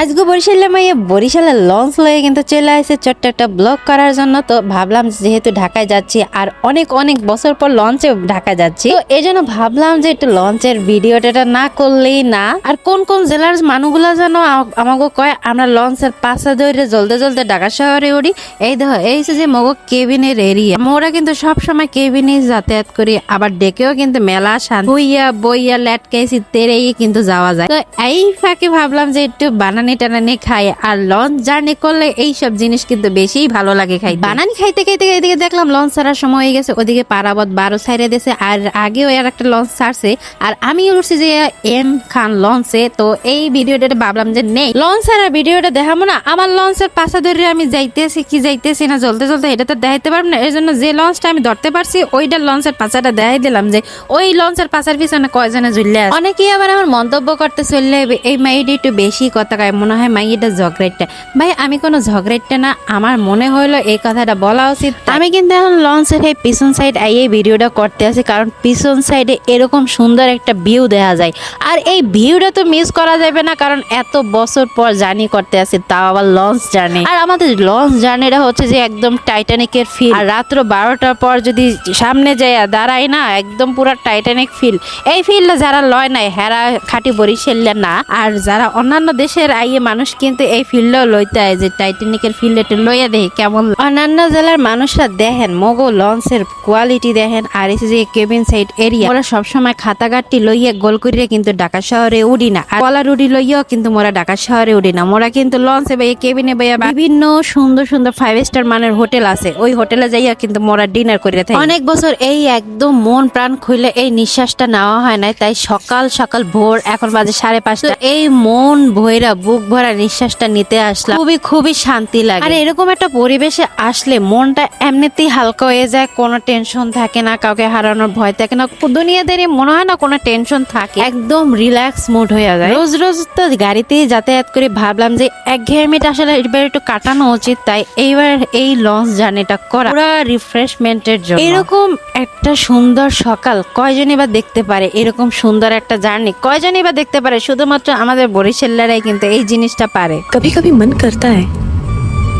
আজকে বরিশালে মাইয়ে বরিশালে লঞ্চ লয়ে কিন্তু চলে আসে ছোট্ট একটা ব্লগ করার জন্য। তো ভাবলাম যেহেতু ঢাকায় যাচ্ছি আর অনেক অনেক বছর পর লঞ্চে ঢাকা যাচ্ছি। তো এই জন্য ভাবলাম যে একটু লঞ্চের ভিডিওটা না করলেই না। আর কোন কোন জেলার মানুষগুলো যেন আমাকে কয়, আমরা লঞ্চের পাশে ধরে জলদি জলদি ঢাকা শহরে উড়ি। এই দেখো, এই যে মগো কেবিনের এরিয়া মোরা কিন্তু সব সময় কেবিনে যাতায়াত করি, আবার ডেকেও কিন্তু মেলা শান হইয়া বইয়া ল্যাটকাইছি তেরেই কিন্তু যাওয়া যায়। তো এই ফাঁকে ভাবলাম যে একটু বানানি টানানি খাই আর লঞ্চ জার্নি করলে এই সব জিনিস কিন্তু বেশি ভালো লাগে খাই বানানি খাইতে খাইতে এদিকে দেখলাম লঞ্চ ছাড়ার সময় হয়ে গেছে ওদিকে পারাবত বারো সাইডে দিয়েছে আর আগেও এর একটা লঞ্চ ছাড়ছে। আর আমি উঠছি যে এম খান লঞ্চে তো এই ভিডিওটা ভাবলাম যে নেই। লঞ্চ ছাড়া ভিডিওটা দেখাবো না আমার লঞ্চের পাশা ধরে আমি যাইতেছি কি যাইতেছি না চলতে চলতে এটা তো দেখাইতে পারব না। এর জন্য যে লঞ্চটা আমি ধরতে পারছি ওইটা লঞ্চের পাশাটা দেখাই দিলাম যে ওই লঞ্চের পাশার পিছনে কয়জনে ঝুললে অনেকেই আবার আমার মন্তব্য করতে চললে এই মাইটা একটু বেশি কথা কয় মনে হয় মাইটা ঝগড়াইটা ভাই, আমি কোনো ঝগড়াইটা না, আমার মনে হইল এই কথাটা বলা উচিত আমি কিন্তু এখন লঞ্চের এই পিছন সাইড আইয়ে ভিডিওটা করতে আছি কারণ পিছন সাইডে এরকম সুন্দর একটা ভিউ দেখা যায়। আর এই ভিউটা তো মিস করা যাবে না, কারণ এত বছর পর জার্নি করতে আছি তাও আবার লঞ্চ জার্নি আর আমাদের লঞ্চ জার্নিটা হচ্ছে যে একদম টাইটানিকের ফিল আর রাত্র বারোটার পর যদি সামনে যায় দাঁড়াই না, একদম পুরো টাইটানিক ফিল এই ফিলটা যারা লয় নাই, হেরা খাটি বরিশাল্লা না। আর যারা অন্যান্য দেশের আইয়ে মানুষ কিন্তু এই ফিল্ডও লইতে হয় যে টাইটানিকের ফিল্ড একটু লইয়া দেখে কেমন অন্যান্য জেলার মানুষরা দেখেন, মগো লঞ্চের কোয়ালিটি দেখেন আর এই যে কেবিন সাইড এরিয়া ওরা সবসময় খাতাঘাটটি লইয়া গোল করিয়া কিন্তু ঢাকা শহরে উড়ি না। আর কলা রুডি লইয়াও কিন্তু মোরা ঢাকা শহরে উড়ি না। মোরা কিন্তু লঞ্চে বাইয়া কেবিনে বাইয়া বিভিন্ন সুন্দর সুন্দর ফাইভ স্টার মানের হোটেল আছে। ওই হোটেলে যাইয়া কিন্তু মোরা ডিনার করিয়া থাকি। অনেক বছর এই একদম মন প্রাণ খুলে এই নিঃশ্বাসটা নেওয়া হয় নাই, তাই সকাল সকাল ভোর এখন বাজে সাড়ে পাঁচটা। এই মন ভৈরা বুক ভরা নিঃশ্বাসটা নিতে আসলাম। খুবই খুবই শান্তি লাগে। আর এরকম একটা পরিবেশে আসলে মনটা এমনিতেই হালকা হয়ে যায় কোনো টেনশন থাকে না কাউকে হারানোর ভয় থাকে না দুনিয়াদের মনে হয় না কোনো টেনশন থাকে। একদম রিল্যাক্স মুড হয়ে যায়। রোজ রোজ তো গাড়িতেই যাতায়াত করে ভাবলাম যে এক একঘেয়েমিটা আসলে এবার একটু কাটানো উচিত তাই এইবার এই লঞ্চ জার্নিটা করা। পুরা রিফ্রেশমেন্টের জন্য। এরকম একটা সুন্দর সকাল কয়জনই বা দেখতে পারে? এরকম সুন্দর একটা জার্নি কয়জনই বা দেখতে পারে? শুধুমাত্র আমাদের বরিশাল্লারাই কিন্তু এই জিনিসটা পারে कभी कभी मन करता है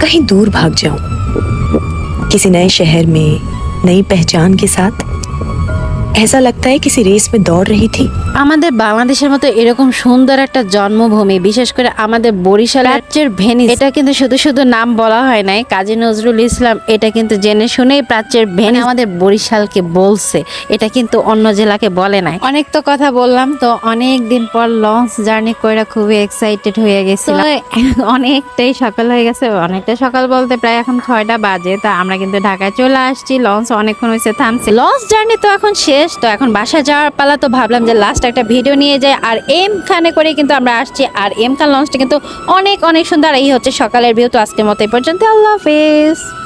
कहीं दूर भाग जाऊं किसी नए शहर में नई पहचान के साथ ऐसा लगता है किसी रेस में दौड़ रही थी আমাদের বাংলাদেশের মতো এরকম সুন্দর একটা জন্মভূমি বিশেষ করে আমাদের বরিশাল প্রাচ্যের ভেনিস এটা কিন্তু শুধু শুধু নাম বলা হয় নাই কাজী নজরুল ইসলাম এটা কিন্তু জেনে শুনেই প্রাচ্যের ভেনিস আমাদের বরিশালকে বলছে এটা কিন্তু অন্য জেলাকে বলে নাই অনেক তো কথা বললাম তো অনেক দিন পর লঞ্চ জার্নি করে খুবই এক্সাইটেড হয়ে গেছিল অনেকটাই সকাল হয়ে গেছে অনেকটা সকাল বলতে প্রায় এখন ছয়টা বাজে তা আমরা কিন্তু ঢাকায় চলে আসছি লঞ্চ অনেকক্ষণ হয়েছে থামছে লঞ্চ জার্নি তো এখন শেষ। তো এখন বাসা যাওয়ার পালা তো ভাবলাম যে লাস্ট একটা ভিডিও নিয়ে যাই। আর এম খানে করে কিন্তু আমরা আসছি। আর এম খান লঞ্চটা কিন্তু অনেক অনেক সুন্দর। এই হচ্ছে সকালের ভিউ তো আজকের মতো এই পর্যন্ত। আল্লাহ হাফেজ।